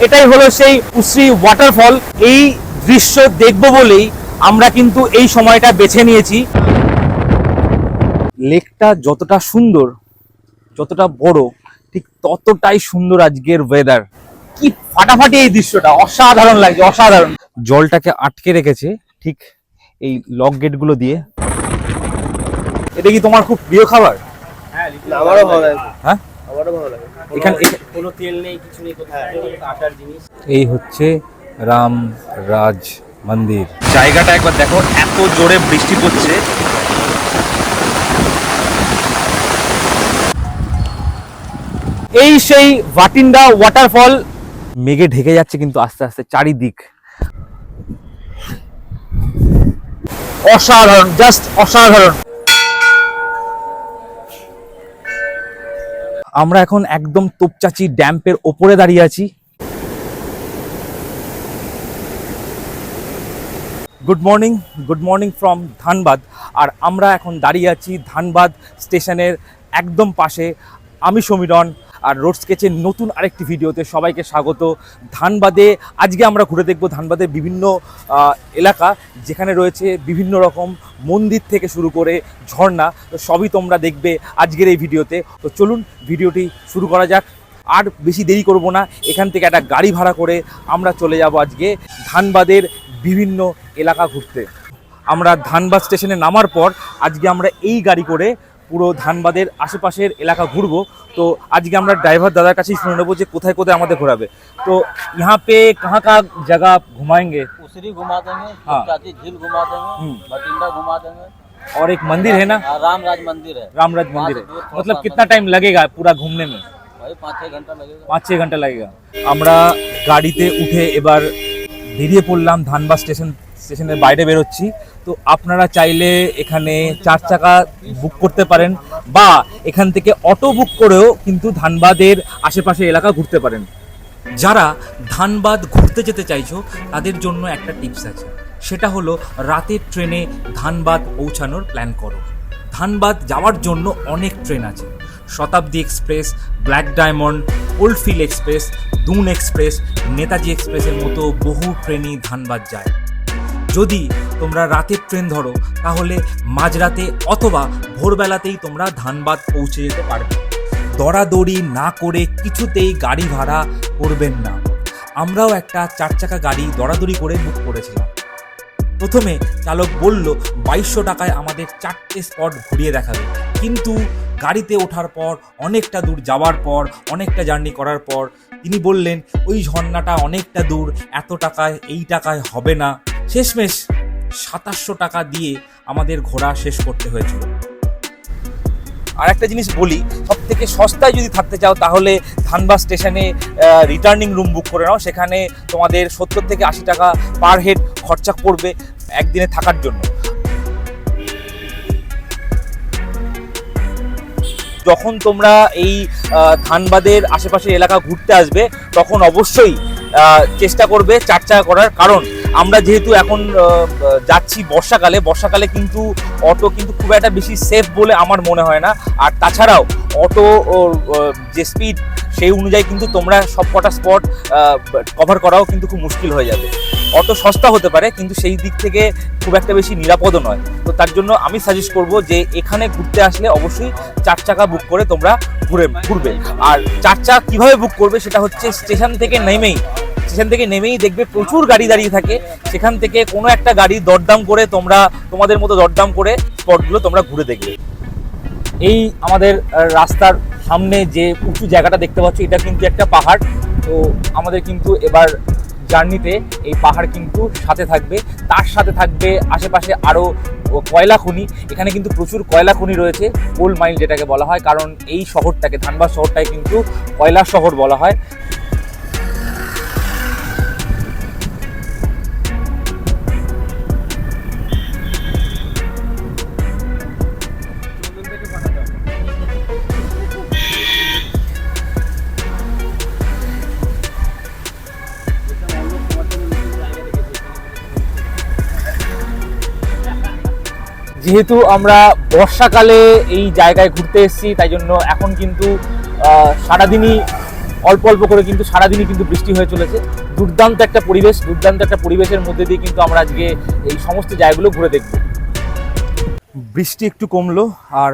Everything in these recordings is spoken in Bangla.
এটাই হলো সেই উশ্রী ওয়াটারফল এই দৃশ্য দেখব বলেই আমরা কিন্তু এই সময়টা বেছে নিয়েছি। লেকটা যতটা সুন্দর যতটা বড় ঠিক ততটাই সুন্দর আজকের ওয়েদার কি ফাটাফাটি এই দৃশ্যটা অসাধারণ লাগছে অসাধারণ। জলটাকে আটকে রেখেছে ঠিক এই লক গেটগুলো দিয়ে। এটা কি তোমার খুব প্রিয় খাবার? হ্যাঁ আমারও ভালো লাগে। হ্যাঁ? আমারও ভালো লাগে। এখানে কোনো তেল নেই কিছু নেই কোথাও আটার জিনিস। এই হচ্ছে রাম রাজ মন্দির। জায়গাটা একবার দেখো এত জোরে বৃষ্টি পড়ছে। এই সেই ভাটিন্ডা ওয়াটারফল মেঘে ঢেকে যাচ্ছে কিন্তু আস্তে আস্তে চারিদিক। অসাধারণ জাস্ট অসাধারণ। আমরা এখন একদম তোপচাচি ড্যাম্পের ওপরে দাঁড়িয়ে আছি। Good morning good morning from Dhanbad আর আমরা এখন দাঁড়িয়ে আছি ধানবাদ স্টেশনের একদম পাশে। আমি সমীরণ আর রোড স্কেচের নতুন আরেকটি ভিডিওতে সবাইকে স্বাগত। ধানবাদে, আজকে আমরা ঘুরে দেখব ধানবাদের বিভিন্ন এলাকা যেখানে রয়েছে বিভিন্ন রকম মন্দির থেকে শুরু করে ঝর্ণা। তো সবই তোমরা দেখবে আজকের এই ভিডিওতে। তো চলুন ভিডিওটি শুরু করা যাক। আর বেশি দেরি করব না, এখান থেকে একটা গাড়ি ভাড়া করে আমরা চলে যাব আজকে ধানবাদের বিভিন্ন এলাকা ঘুরতে। আমরা ধানবাদ স্টেশনে নামার পর আজকে আমরা এই গাড়ি করে পুরো ধানবাদের আশেপাশের এলাকা ঘুরবো তো আজকে আমরা ড্রাইভার দাদার কাছেই শুনে নেবো যে কোথায় কোথায় আমাদের ঘোরাবে তো यहाँ पे कहाँ कहाँ जगह आप घुमाएंगे उसिरी घुमा देंगे हाँ। चाची झील घुमा देंगे हम्म। बठिंडा घुमा देंगे और एक मंदिर है ना हाँ, रामराज मंदिर है रामराज मंदिर है दूर थोड़ा मतलब सा कितना टाइम लगेगा पूरा घूमने में भाई पाँच छः घंटा लगेगा পাঁচ ছ ঘন্টা লাগেগা আমরা গাড়িতে উঠে এবার বেরিয়ে পড়লাম ধানবাদ স্টেশন স্টেশনের বাইরে বেরোচ্ছি। তো আপনারা চাইলে এখানে চার চাকা বুক করতে পারেন বা এখান থেকে অটো বুক করেও কিন্তু ধানবাদের আশেপাশে এলাকা ঘুরতে পারেন। যারা ধানবাদ ঘুরতে যেতে চাইছো, তাদের জন্য একটা টিপস আছে। সেটা হলো রাতের ট্রেনে ধানবাদ পৌঁছানোর প্ল্যান করো। ধানবাদ যাওয়ার জন্য অনেক ট্রেন আছে। Shatabdi express, black diamond Oldfield express, Doon express, Netaji এক্সপ্রেসের মতো বহু ট্রেনই ধানবাদ যায়। যদি তোমরা রাতের ট্রেন ধরো, তাহলে মাঝরাতে অথবা ভোরবেলাতেই তোমরা ধানবাদ পৌঁছে যেতে পারবে। দরাদরি না করে কিছুতেই গাড়ি ভাড়া করবেন না। আমরাও একটা চার চাকা গাড়ি দরাদরি করে বুক করেছিলাম। প্রথমে চালক বলল, বাইশশো টাকায় আমাদের চারটে স্পট ঘুরিয়ে দেখাবে। কিন্তু গাড়িতে ওঠার পর, অনেকটা দূর যাওয়ার পর, অনেকটা জার্নি করার পর তিনি বললেন, ওই ঝর্ণাটা অনেকটা দূর, এত টাকায়, এই টাকায় হবে না। শেষমেশ সাতাশশো টাকা দিয়ে আমাদের ঘোরা শেষ করতে হয়েছিল। আর একটা জিনিস বলি সব থেকে সস্তায় যদি থাকতে চাও, তাহলে ধানবাদ স্টেশনে রিটার্নিং রুম বুক করে নাও। সেখানে তোমাদের সত্তর থেকে আশি টাকা পার হেড খরচা পড়বে একদিনে থাকার জন্য। যখন তোমরা এই ধানবাদের আশেপাশের এলাকা ঘুরতে আসবে, তখন অবশ্যই চেষ্টা করবে চার চাকা করার। কারণ আমরা যেহেতু এখন যাচ্ছি বর্ষাকালে বর্ষাকালে কিন্তু অটো কিন্তু খুব একটা বেশি সেফ বলে আমার মনে হয় না। আর তাছাড়াও অটো যে স্পিড সেই অনুযায়ী কিন্তু তোমরা সব কটা স্পট কভার করাও কিন্তু খুব মুশকিল হয়ে যাবে। অত সস্তা হতে পারে, কিন্তু সেই দিক থেকে খুব একটা বেশি নিরাপদও নয়। তো তার জন্য আমি সাজেস্ট করব যে এখানে ঘুরতে আসলে অবশ্যই চার চাকা বুক করে তোমরা ঘুরে, ঘুরবে। আর চার চাকা কীভাবে বুক করবে সেটা হচ্ছে স্টেশন থেকে নেমেই স্টেশন থেকে নেমেই দেখবে প্রচুর গাড়ি দাঁড়িয়ে থাকে। সেখান থেকে কোনো একটা গাড়ি দরদাম করে তোমরা, তোমাদের মতো দরদাম করে স্পটগুলো তোমরা ঘুরে দেখবে। এই আমাদের রাস্তার সামনে যে উঁচু জায়গাটা দেখতে পাচ্ছ, এটা কিন্তু একটা পাহাড়। তো আমাদের কিন্তু এবার জার্নিতে এই পাহাড় কিন্তু সাথে থাকবে। তার সাথে থাকবে আশেপাশে আরও কয়লা খনি। এখানে কিন্তু প্রচুর কয়লা খনি রয়েছে, কোল মাইল যেটাকে বলা হয়। কারণ এই শহরটাকে, ধানবাদ শহরটায় কিন্তু কয়লা শহর বলা হয়। যেহেতু আমরা বর্ষাকালে এই জায়গায় ঘুরতে এসেছি, তাই জন্য এখন কিন্তু সারাদিনই অল্প অল্প করে কিন্তু সারাদিনই কিন্তু বৃষ্টি হয়ে চলেছে। দুর্দান্ত একটা পরিবেশ, দুর্দান্ত একটা পরিবেশের মধ্যে দিয়ে কিন্তু আমরা আজকে এই সমস্ত জায়গাগুলো ঘুরে দেখব। বৃষ্টি একটু কমলো আর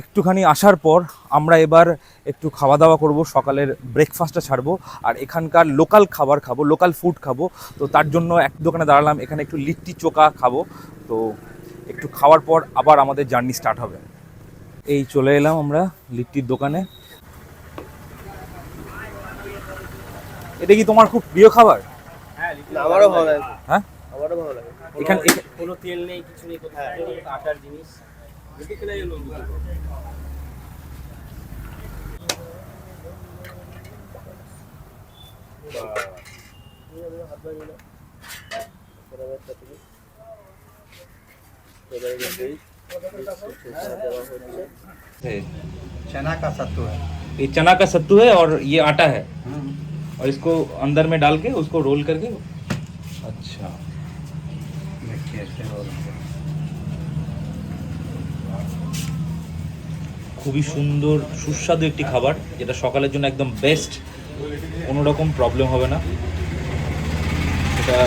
একটুখানি আসার পর আমরা এবার একটু খাওয়া দাওয়া করব, সকালের ব্রেকফাস্টটা ছাড়বো আর এখানকার লোকাল খাবার খাব লোকাল ফুড খাব। তো তার জন্য এক দোকানে দাঁড়ালাম, এখানে একটু লিট্টি চোকা খাব। তো একটু খাওয়ার পর আবার আমাদের জার্নি স্টার্ট হবে। এই চলে এলাম আমরা লিট্টির দোকানে। এটা কি তোমার খুব প্রিয় খাবার? আমারও ভালো লাগে। হ্যাঁ? আমারও ভালো লাগে। এখানে কোনো তেল নেই কিছু নেই কোথাও আটার জিনিস। चना का सत्तू है ये चना का सत्तू है और ये आटा है और इसको अंदर में डाल के उसको रोल करके अच्छा देखिए ऐसे रोल খুবই সুন্দর সুস্বাদু একটি খাবার যেটা সকালের জন্য একদম বেস্ট কোনো রকম প্রবলেম হবে না এটা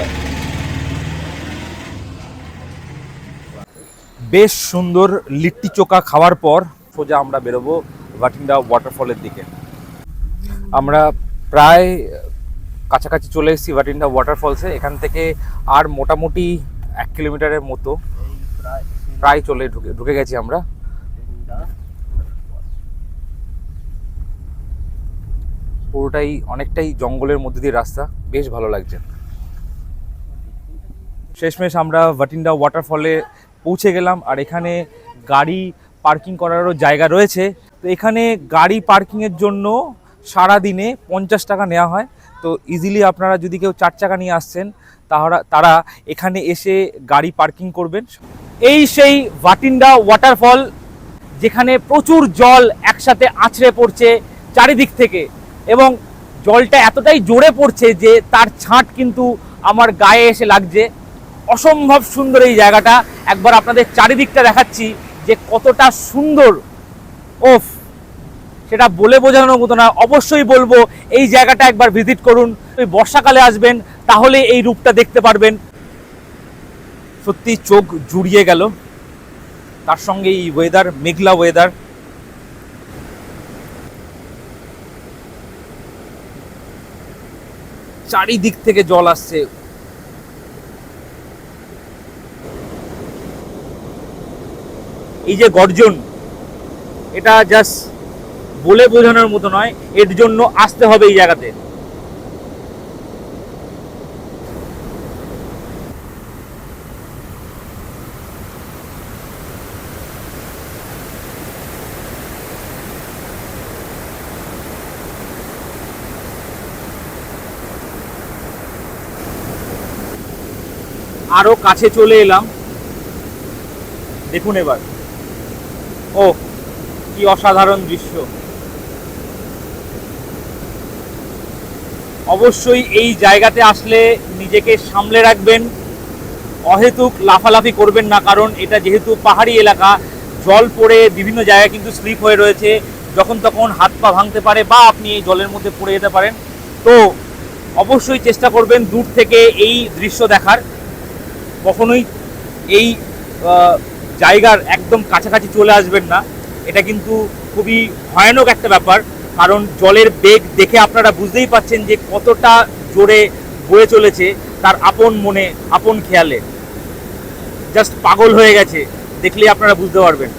বেশ সুন্দর লিট্টি চোখা খাওয়ার পর সোজা আমরা বেরোবো ভাটিন্ডা ওয়াটারফলের দিকে। আমরা প্রায় কাছাকাছি চলে এসেছি ভাটিন্ডা ওয়াটারফলসে এখান থেকে আর মোটামুটি এক কিলোমিটারের মতো প্রায় চলে ঢুকে ঢুকে গেছি আমরা। পুরোটাই অনেকটাই জঙ্গলের মধ্যে দিয়ে রাস্তা। বেশ ভালো লাগছে। শেষমেশ আমরা ভাটিন্ডা ওয়াটারফলে পৌঁছে গেলাম আর এখানে গাড়ি পার্কিং করারও জায়গা রয়েছে। তো এখানে গাড়ি পার্কিংয়ের জন্য সারা দিনে পঞ্চাশ টাকা নেওয়া হয়। তো ইজিলি আপনারা যদি কেউ চার চাকা নিয়ে আসছেন, তাহারা, তারা এখানে এসে গাড়ি পার্কিং করবেন। এই সেই ভাটিন্ডা ওয়াটারফল যেখানে প্রচুর জল একসাথে আছড়ে পড়ছে চারিদিক থেকে এবং জলটা এতটাই জোরে পড়ছে যে তার ছাঁট কিন্তু আমার গায়ে এসে লাগছে। অসম্ভব সুন্দর এই জায়গাটা। একবার আপনাদের চারিদিকটা দেখাচ্ছি যে কতটা সুন্দর। ওফ, সেটা বলে বোঝানোর মতো না, অবশ্যই বলব এই জায়গাটা একবার ভিজিট করুন। ওই বর্ষাকালে আসবেন, তাহলে এই রূপটা দেখতে পারবেন। সত্যি চোখ জুড়িয়ে গেল। তার সঙ্গে এই ওয়েদার মেঘলা ওয়েদার চারিদিক থেকে জল আসছে। এই যে গর্জন, এটা জাস্ট বলে বোঝানোর মতো নয়, এর জন্য আসতে হবে এই জায়গাতে। আরও কাছে চলে এলাম। দেখুন এবার। ও কি অসাধারণ দৃশ্য। অবশ্যই এই জায়গাতে আসলে নিজেকে সামলে রাখবেন। অহেতুক লাফালাফি করবেন না, কারণ এটা যেহেতু পাহাড়ি এলাকা, জল পড়ে বিভিন্ন জায়গায় কিন্তু স্লিপ হয়ে রয়েছে। যখন তখন হাত পা ভাঙতে পারে বা আপনি এই জলের মধ্যে পড়ে যেতে পারেন। তো অবশ্যই চেষ্টা করবেন দূর থেকে এই দৃশ্য দেখার। কখনোই এই জায়গার একদম কাছাকাছি চলে আসবেন না। এটা কিন্তু খুবই ভয়ানক একটা ব্যাপার, কারণ জলের বেগ দেখে আপনারা বুঝতেই পাচ্ছেন যে কতটা জোরে বয়ে চলেছে তার আপন মনে, আপন খেয়ালে। জাস্ট পাগল হয়ে গেছে দেখলে আপনারা বুঝতে পারবেন।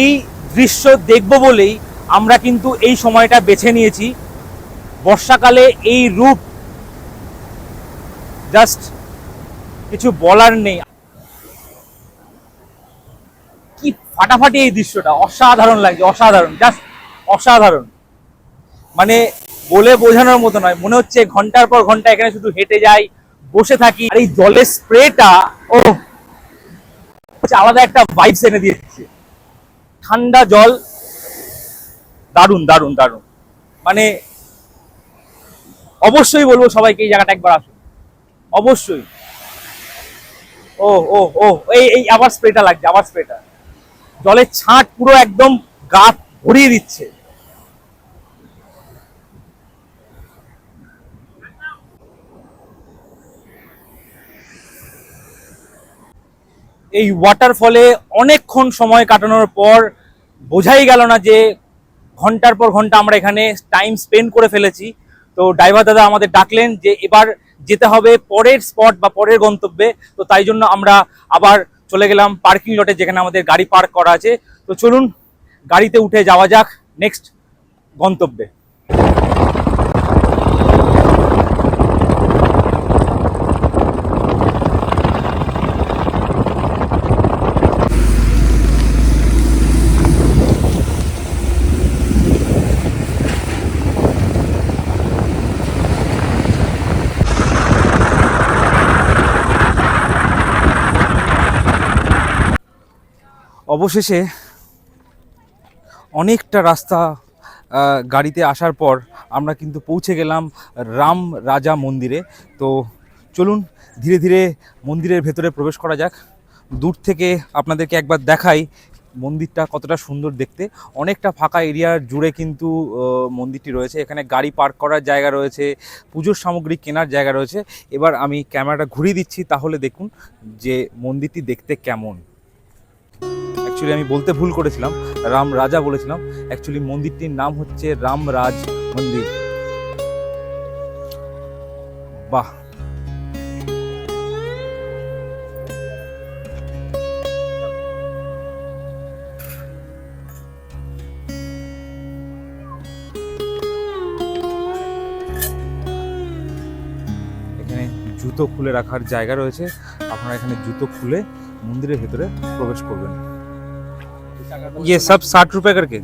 এই দৃশ্য দেখব বলেই আমরা কিন্তু এই সময়টা বেছে নিয়েছি। বর্ষাকালে এই রূপ, জাস্ট কিছু বলার নেই। কি ফাটাফাটি এই দৃশ্যটা? অসাধারণ লাগছে, অসাধারণ জাস্ট অসাধারণ। মানে বলে বোঝানোর মতো নয়, মনে হচ্ছে ঘণ্টার পর ঘণ্টা এখানে শুধু হেঁটে যাই, বসে থাকি। আর এই জলের স্প্রেটা ও আলাদা একটা ভাইবস এনে দিয়েছে। ঠান্ডা জল, দারুণ দারুণ দারুণ। মানে অবশ্যই বলব সবাইকে এই জায়গাটা একবার আসুন। অবশ্যই। ও ও ও এই এই আবার স্প্রেটা লাগছে, আবার স্প্রেটা জলের ছাঁট পুরো একদম গাত ভরিয়ে দিচ্ছে। এই ওয়াটারফলে অনেকক্ষণ সময় কাটানোর পর বোঝাই গেল না যে ঘণ্টার পর ঘণ্টা আমরা এখানে টাইম স্পেন্ড করে ফেলেছি। তো ড্রাইভার দাদা আমাদের ডাকলেন যে এবার যেতে হবে পরের স্পট বা পরের গন্তব্যে। তো তাই জন্য আমরা আবার চলে গেলাম পার্কিং লটে যেখানে আমাদের গাড়ি পার্ক করা আছে। তো চলুন, গাড়িতে উঠে যাওয়া যাক নেক্সট গন্তব্যে। অবশেষে অনেকটা রাস্তা গাড়িতে আসার পর আমরা কিন্তু পৌঁছে গেলাম রাম রাজা মন্দিরে। তো চলুন, ধীরে ধীরে মন্দিরের ভেতরে প্রবেশ করা যাক। দূর থেকে আপনাদেরকে একবার দেখাই মন্দিরটা কতটা সুন্দর দেখতে। অনেকটা ফাঁকা এরিয়া জুড়ে কিন্তু মন্দিরটি রয়েছে। এখানে গাড়ি পার্ক করার জায়গা রয়েছে, পুজোর সামগ্রী কেনার জায়গা রয়েছে। এবার আমি ক্যামেরাটা ঘুরিয়ে দিচ্ছি, তাহলে দেখুন যে মন্দিরটি দেখতে কেমন। অ্যাকচুয়ালি আমি বলতে ভুল করেছিলাম, রাম রাজা বলেছিলাম অ্যাকচুয়ালি মন্দিরটির নাম হচ্ছে রাম রাজ মন্দির। বাহ। জুতো খুলে রাখার জায়গা রয়েছে। আপনারা এখানে জুতো খুলে মন্দিরের ভেতরে প্রবেশ করবেন। ইয়ে সব ষাট রুপে করকে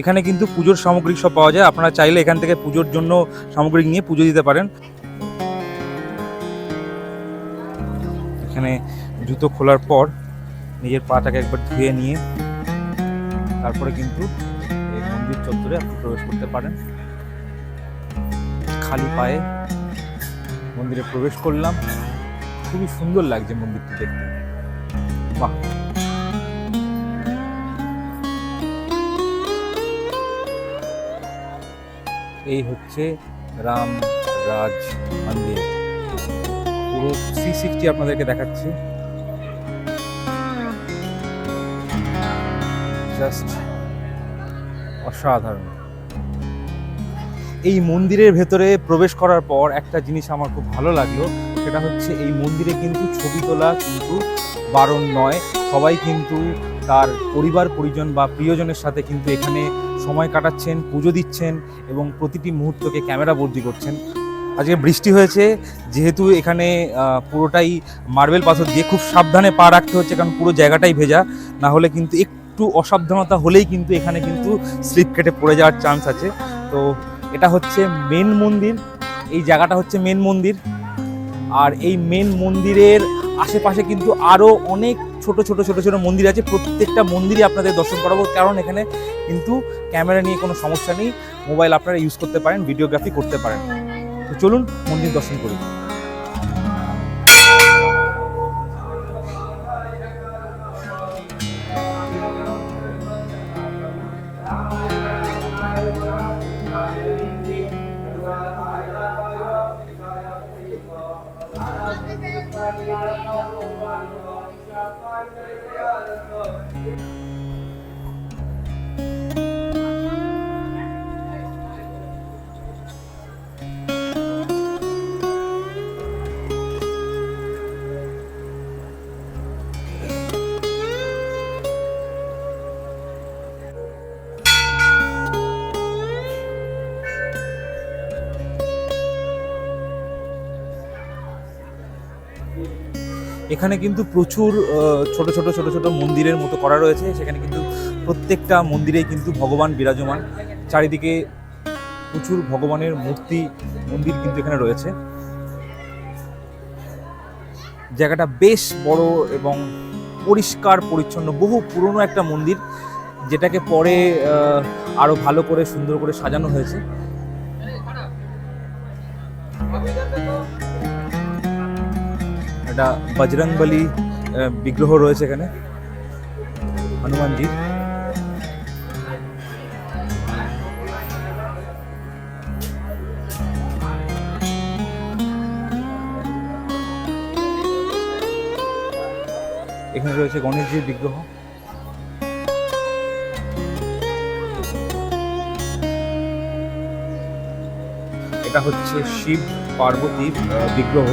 এখানে কিন্তু পুজোর সামগ্রী সব পাওয়া যায়। আপনারা চাইলে এখান থেকে পুজোর জন্য সামগ্রী নিয়ে পুজো দিতে পারেন। এখানে জুতো খোলার পর নিজের পাটাকে একবার ধুয়ে নিয়ে তারপরে কিন্তু এই মন্দির চত্বরে আপনি প্রবেশ করতে পারেন। খালি পায়ে মন্দিরে প্রবেশ করলাম। খুবই সুন্দর লাগছে মন্দিরটি দেখতে। বাহ! এই হচ্ছে রাম রাজ মন্দির। পুরো থ্রি সিক্সটি আপনাদেরকে দেখাচ্ছি। জাস্ট অসাধারণ। এই মন্দিরের ভেতরে প্রবেশ করার পর একটা জিনিস আমার খুব ভালো লাগল, সেটা হচ্ছে এই মন্দিরে কিন্তু ছবি তোলা কিন্তু বারণ নয়। সবাই কিন্তু তার পরিবার, পরিজন বা প্রিয়জনের সাথে কিন্তু এখানে সময় কাটাচ্ছেন, পুজো দিচ্ছেন এবং প্রতিটি মুহূর্তকে ক্যামেরা বন্দি করছেন। আজকে বৃষ্টি হয়েছে, যেহেতু এখানে পুরোটাই মার্বেল পাথর দিয়ে খুব সাবধানে পা রাখতে হচ্ছে, কারণ পুরো জায়গাটাই ভেজা। না হলে কিন্তু একটু অসাবধানতা হলেই কিন্তু এখানে কিন্তু স্লিপ কেটে পড়ে যাওয়ার চান্স আছে। তো এটা হচ্ছে মেন মন্দির, এই জায়গাটা হচ্ছে মেন মন্দির। আর এই মেন মন্দিরের আশেপাশে কিন্তু আরও অনেক ছোট ছোট ছোট ছোট মন্দির আছে। প্রত্যেকটা মন্দিরই আপনাদের দর্শন করাবো। কারণ এখানে কিন্তু ক্যামেরা নিয়ে কোনো সমস্যা নেই। মোবাইল আপনারা ইউজ করতে পারেন ভিডিওগ্রাফি করতে পারেন। তো চলুন মন্দির দর্শন করি। এখানে কিন্তু প্রচুর ছোট ছোট ছোট ছোট মন্দিরের মতো করা রয়েছে। সেখানে কিন্তু প্রত্যেকটা মন্দিরেই কিন্তু ভগবান বিরাজমান। চারিদিকে প্রচুর ভগবানের মূর্তি মন্দির কিন্তু এখানে রয়েছে। জায়গাটা বেশ বড় এবং পরিষ্কার পরিচ্ছন্ন বহু পুরনো একটা মন্দির যেটাকে পরে আহ, আরও ভালো করে সুন্দর করে সাজানো হয়েছে। একটা বজরংবলী বিগ্রহ রয়েছে এখানে। হনুমানজি এখানে রয়েছে গণেশজির বিগ্রহ। এটা হচ্ছে শিব পার্বতীর বিগ্রহ।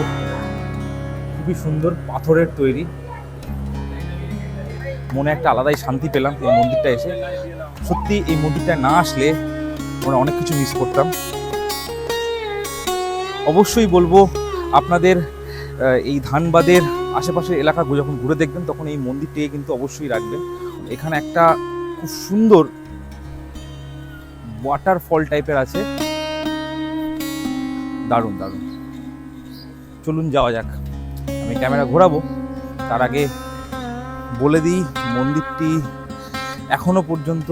খুবই সুন্দর পাথরের তৈরি। মনে একটা আলাদাই শান্তি পেলাম এই মন্দিরটা এসে। সত্যি এই মন্দিরটা না আসলে আমরা অনেক কিছু মিস করতাম। অবশ্যই বলব, আপনাদের এই ধানবাদের আশেপাশের এলাকা যখন ঘুরে দেখবেন, তখন এই মন্দিরটিকে কিন্তু অবশ্যই রাখবেন। এখানে একটা খুব সুন্দর ওয়াটারফল টাইপের আছে। দারুণ দারুণ। চলুন যাওয়া যাক। আমি ক্যামেরা ঘোরাবো। তার আগে বলে দিই, মন্দিরটি এখনও পর্যন্ত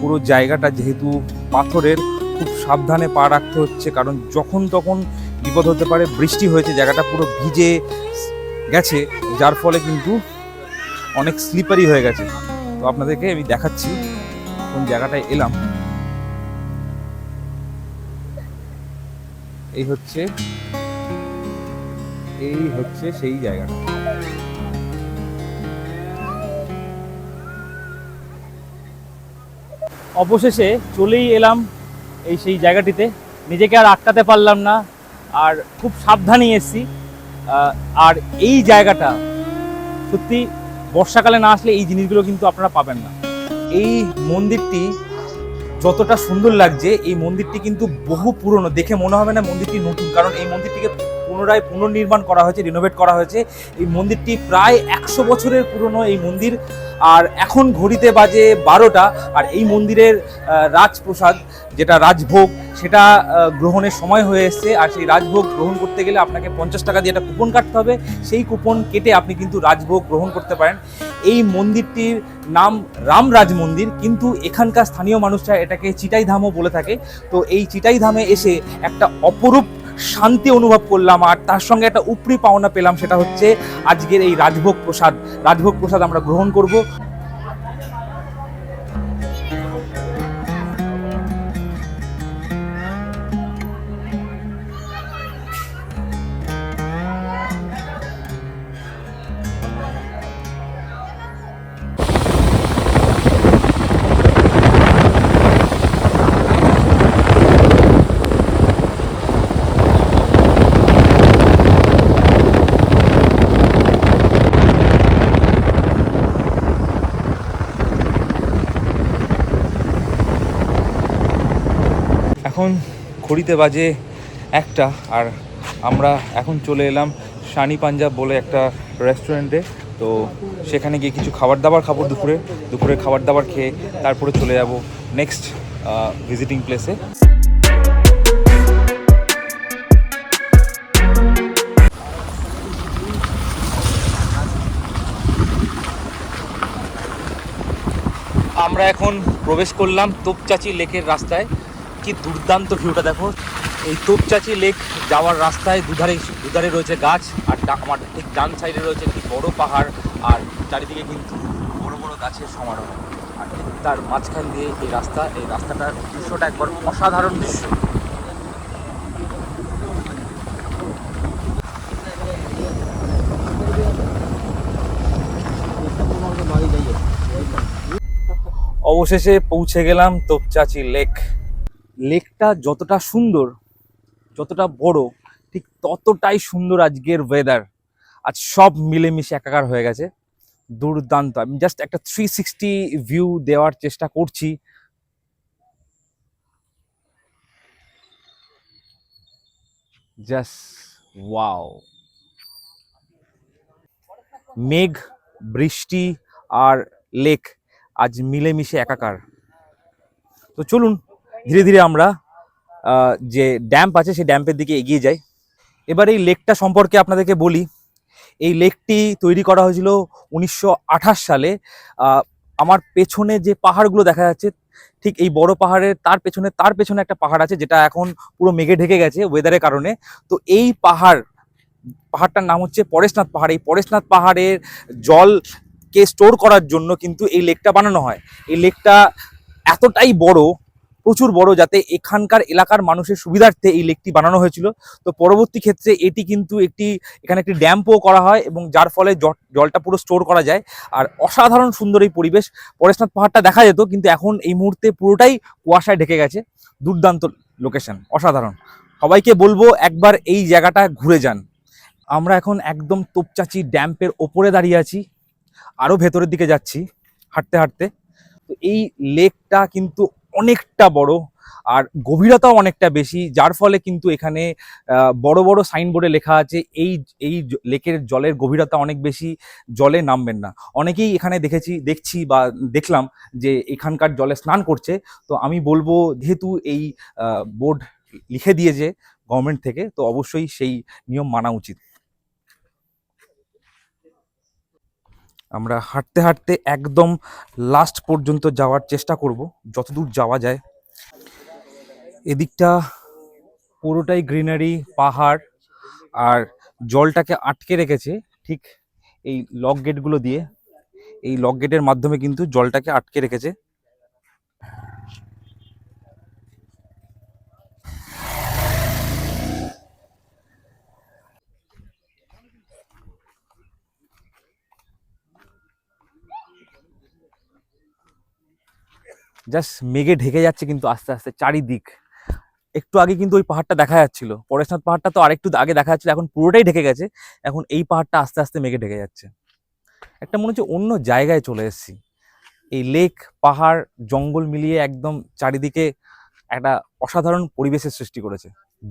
পুরো জায়গাটা যেহেতু পাথরের, খুব সাবধানে পা রাখতে হচ্ছে। কারণ যখন তখন বিপদ হতে পারে, বৃষ্টি হয়েছে, জায়গাটা পুরো ভিজে গেছে। যার ফলে কিন্তু অনেক স্লিপারি হয়ে গেছে। তো আপনাদেরকে আমি দেখাচ্ছি কোন জায়গাটায় এলাম। এই হচ্ছে এই হচ্ছে সেই জায়গাটা। অবশেষে চলেই এলাম এই সেই জায়গাটিতে। নিজেকে আর আটকাতে পারলাম না, আর খুব সাবধানে এসেছি। আর এই জায়গাটা সত্যি বর্ষাকালে না আসলে এই জিনিসগুলো কিন্তু আপনারা পাবেন না। এই মন্দিরটি যতটা সুন্দর লাগছে, এই মন্দিরটি কিন্তু বহু পুরনো, দেখে মনে হবে না মন্দিরটি নতুন, কারণ এই মন্দিরটিকে পুনরায় পুনর্নির্মাণ করা হয়েছে রিনোভেট করা হয়েছে। এই মন্দিরটি প্রায় একশো বছরের পুরনো এই মন্দির। আর এখন ঘড়িতে বাজে বারোটা, আর এই মন্দিরের রাজপ্রসাদ, যেটা রাজভোগ, সেটা গ্রহণের সময় হয়ে এসছে। আর সেই রাজভোগ গ্রহণ করতে গেলে আপনাকে পঞ্চাশ টাকা দিয়ে একটা কুপন কাটতে হবে। সেই কুপন কেটে আপনি কিন্তু রাজভোগ গ্রহণ করতে পারেন। এই মন্দিরটির নাম রামরাজ মন্দির, কিন্তু এখানকার স্থানীয় মানুষরা এটাকে চিটাই ধামও বলে থাকে। তো এই চিটাই ধামে এসে একটা অপরূপ শান্তি অনুভব করলাম আর তার সঙ্গে একটা উপরি পাওনা পেলাম, সেটা হচ্ছে আজকের এই রাজভোগ প্রসাদ। রাজভোগ প্রসাদ আমরা গ্রহণ করব। এখন খড়িতে বাজে একটা আর আমরা এখন চলে এলাম শানি পাঞ্জাব বলে একটা রেস্টুরেন্টে তো সেখানে গিয়ে কিছু খাবার দাবার খাব দুপুরে। দুপুরে খাবার দাবার খেয়ে তারপরে চলে যাব নেক্সট ভিজিটিং প্লেসে আমরা এখন প্রবেশ করলাম তোপচাচি লেকের রাস্তায়। কি দুর্দান্ত ভিউটা দেখো। এই তোপচাচি লেক যাওয়ার রাস্তায় দুধারে দুধারে রয়েছে গাছ, আর আমার ঠিক ডান সাইডে রয়েছে একটি বড় পাহাড়, আর চারিদিকে কিন্তু বড় বড় গাছের সমারোহ। আর তার মাঝখান দিয়ে এই রাস্তা, এই রাস্তাটার দৃশ্যটা একবার অসাধারণ দৃশ্য। অবশেষে পৌঁছে গেলাম তোপচাচি লেক লেকটা যতটা সুন্দর, যতটা বড়, ঠিক ততটাই সুন্দর আজকের ওয়েদার আজ সব মিলেমিশে একাকার হয়ে গেছে। দুর্দান্ত। আমি জাস্ট একটা থ্রি সিক্সটি ভিউ দেওয়ার চেষ্টা করছি। জাস্ট ওয়াও মেঘ, বৃষ্টি আর লেক আজ মিলেমিশে একাকার। তো চলুন ধীরে ধীরে আমরা যে ড্যাম্প আছে সেই ড্যাম্পের দিকে এগিয়ে যাই। এবার এই লেকটা সম্পর্কে আপনাদেরকে বলি, এই লেকটি তৈরি করা হয়েছিল উনিশশো আঠাশ সালে। আমার পেছনে যে পাহাড়গুলো দেখা যাচ্ছে, ঠিক এই বড় পাহাড়ের তার পেছনে তার পেছনে একটা পাহাড় আছে যেটা এখন পুরো মেঘে ঢেকে গেছে ওয়েদারের কারণে। তো এই পাহাড়, পাহাড়টার নাম হচ্ছে পরেশনাথ পাহাড়। এই পরেশনাথ পাহাড়ের জলকে স্টোর করার জন্য কিন্তু এই লেকটা বানানো হয়। এই লেকটা এতটাই বড় প্রচুর বড় যাতে এখানকার এলাকার মানুষের সুবিধার্থে এই লেকটি বানানো হয়েছিল। তো পরবর্তী ক্ষেত্রে এটি কিন্তু একটি, এখানে একটি ড্যাম্পও করা হয় এবং যার ফলে জলটা পুরো স্টোর করা যায়। আর অসাধারণ সুন্দর এই পরিবেশ। পরেশনাথ পাহাড়টা দেখা যেত কিন্তু এখন এই মুহূর্তে পুরোটাই কুয়াশায় ঢেকে গেছে। দুর্দান্ত লোকেশন অসাধারণ। সবাইকে বলব একবার এই জায়গাটা ঘুরে যান। আমরা এখন একদম তোপচাচি ড্যাম্পের ওপরে দাঁড়িয়ে আছি, আরও ভেতরের দিকে যাচ্ছি, হাঁটতে হাঁটতে। তো এই লেকটা কিন্তু অনেকটা বড় আর গভীরতাও অনেকটা বেশি, যার ফলে কিন্তু এখানে বড় বড় সাইনবোর্ডে লেখা আছে, এই এই লেকের জলের গভীরতা অনেক বেশি, জলে নামবেন না। অনেকেই এখানে দেখেছি, দেখছি বা দেখলাম যে এখানকার জলে স্নান করছে। তো আমি বলব, যেহেতু এই বোর্ড লিখে দিয়েছে গভর্নমেন্ট থেকে, তো অবশ্যই সেই নিয়ম মানা উচিত। আমরা হাঁটতে হাঁটতে একদম লাস্ট পর্যন্ত যাওয়ার চেষ্টা করব, যতদূর যাওয়া যায়। এদিকটা পুরোটাই গ্রিনারি পাহাড়, আর জলটাকে আটকে রেখেছে ঠিক এই লক গেটগুলো দিয়ে। এই লক গেটের মাধ্যমে কিন্তু জলটাকে আটকে রেখেছে। জাস্ট মেঘে ঢেকে যাচ্ছে কিন্তু আস্তে আস্তে চারিদিক। একটু আগে কিন্তু ওই পাহাড়টা দেখা যাচ্ছিল। পরেশনাথ পাহাড়টা তো আরেকটু আগে দেখা যাচ্ছিল, এখন পুরোটাই ঢেকে গেছে। এখন এই পাহাড়টা আস্তে আস্তে মেঘে ঢেকে যাচ্ছে। একটা মনে হচ্ছে অন্য জায়গায় চলে এসেছি। এই লেক পাহাড়, জঙ্গল মিলিয়ে একদম চারিদিকে একটা অসাধারণ পরিবেশের সৃষ্টি করেছে।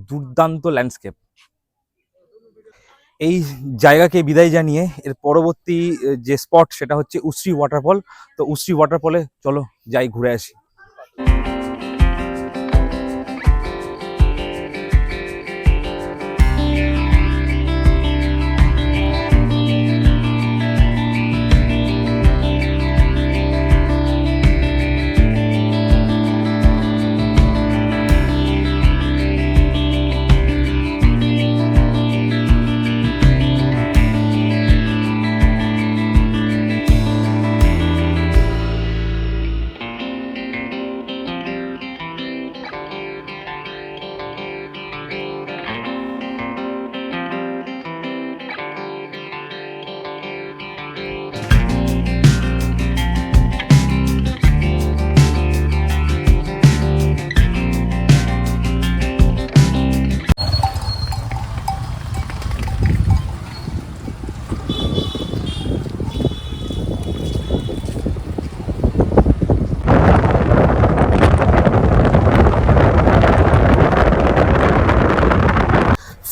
দুর্দান্ত ল্যান্ডস্কেপ এই জায়গাকে বিদায় জানিয়ে এর পরবর্তী যে স্পট সেটা হচ্ছে উশ্রী ওয়াটারফল তো উশ্রী ওয়াটারফলে চলো যাই, ঘুরে আসি।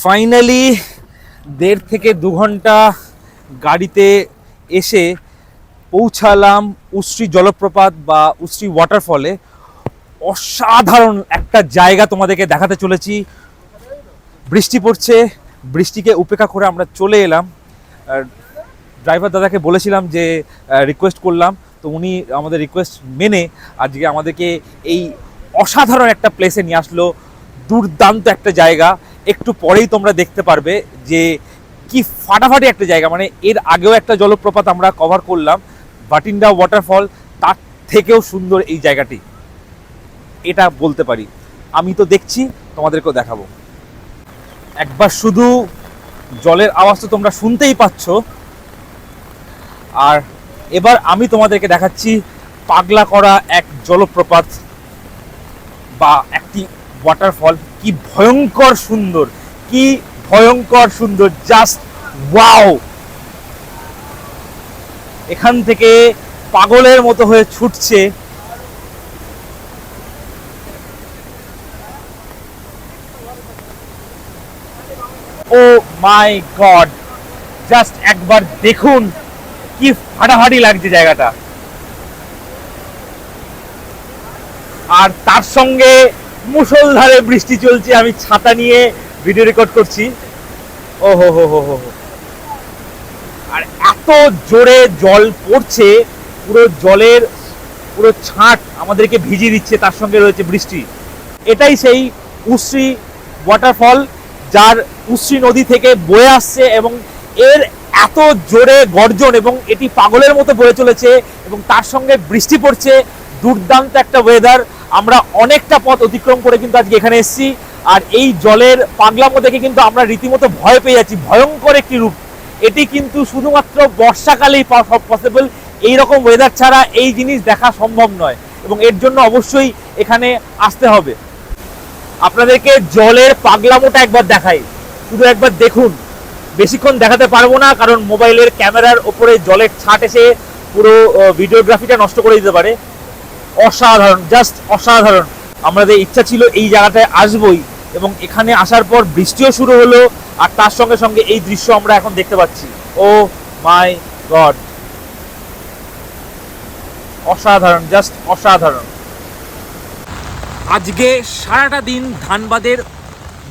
ফাইনালি দেড় থেকে দু ঘণ্টা গাড়িতে এসে পৌঁছালাম উশ্রী জলপ্রপাত বা উশ্রী ওয়াটারফলে অসাধারণ একটা জায়গা তোমাদেরকে দেখাতে চলেছি। বৃষ্টি পড়ছে, বৃষ্টিকে উপেক্ষা করে আমরা চলে এলাম। ড্রাইভার দাদাকে বলেছিলাম যে রিকোয়েস্ট করলাম। তো উনি আমাদের রিকোয়েস্ট মেনে আজকে আমাদেরকে এই অসাধারণ একটা প্লেসে নিয়ে আসলো। দুর্দান্ত একটা জায়গা। একটু পরেই তোমরা দেখতে পারবে যে কি ফাটাফাটি একটা জায়গা। মানে এর আগেও একটা জলপ্রপাত আমরা কভার করলাম বাটিন্ডা ওয়াটারফল তার থেকেও সুন্দর এই জায়গাটি। এটা বলতে পারি। আমি তো দেখছি, তোমাদেরকেও দেখাবো। একবার শুধু জলের আওয়াজ তো তোমরা শুনতেই পাচ্ছ। আর এবার আমি তোমাদেরকে দেখাচ্ছি পাগলা করা এক জলপ্রপাত বা একটি ওয়াটারফল কি ভয়ঙ্কর সুন্দর, কি ভয়ঙ্কর সুন্দর জাস্ট ওয়াও এখান থেকে পাগলের মতো হয়ে ছুটছে। ও মাই গড জাস্ট একবার দেখুন, কি ফাটাফাটি লাগছে জায়গাটা। আর তার সঙ্গে মুষলধারে বৃষ্টি চলছে, আমি ছাতা নিয়ে ভিডিও রেকর্ড করছি। ও হো হো হো হো। আর এত জোরে জল পড়ছে, পুরো জলের পুরো ছাঁট আমাদেরকে ভিজিয়ে দিচ্ছে, তার সঙ্গে রয়েছে বৃষ্টি। এটাই সেই উশ্রী ওয়াটারফল যার উশ্রী নদী থেকে বয়ে আসছে এবং এর এত জোরে গর্জন এবং এটি পাগলের মতো বয়ে চলেছে এবং তার সঙ্গে বৃষ্টি পড়ছে। দুর্দান্ত একটা ওয়েদার আমরা অনেকটা পথ অতিক্রম করে কিন্তু আজকে এখানে এসেছি। আর এই জলের পাগলামো দেখে কিন্তু আমরা রীতিমতো ভয় পেয়ে যাচ্ছি। ভয়ঙ্কর একটি রূপ। এটি কিন্তু শুধুমাত্র বর্ষাকালেই পসিবল এই রকম ওয়েদার ছাড়া এই জিনিস দেখা সম্ভব নয়। এবং এর জন্য অবশ্যই এখানে আসতে হবে। আপনাদেরকে জলের পাগলামোটা একবার দেখাই। শুধু একবার দেখুন। বেশিক্ষণ দেখাতে পারব না, কারণ মোবাইলের ক্যামেরার ওপরে জলের ছাট এসে পুরো ভিডিওগ্রাফিটা নষ্ট করে দিতে পারে। অসাধারণ জাস্ট অসাধারণ। আমাদের ইচ্ছা ছিল এই জায়গাটায় আসবই এবং এখানে আসার পর বৃষ্টিও শুরু হলো আর তার সঙ্গে সঙ্গে এই দৃশ্য আমরা এখন দেখতে পাচ্ছি। ও মাই গড। অসাধারণ জাস্ট অসাধারণ। আজকে সারাটা দিন ধানবাদের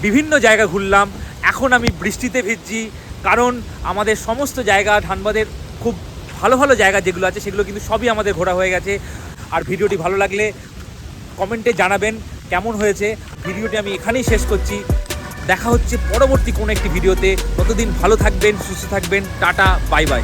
বিভিন্ন জায়গা ঘুরলাম। এখন আমি বৃষ্টিতে ভিজছি কারণ আমাদের সমস্ত জায়গা ধানবাদের খুব ভালো ভালো জায়গা যেগুলো আছে সেগুলো কিন্তু সবই আমাদের ঘোরা হয়ে গেছে। আর ভিডিওটি ভালো লাগলে কমেন্টে জানাবেন কেমন হয়েছে। ভিডিওটি আমি এখানেই শেষ করছি। দেখা হচ্ছে পরবর্তী কোনো একটি ভিডিওতে। ততদিন ভালো থাকবেন, সুস্থ থাকবেন। Tata, bye bye.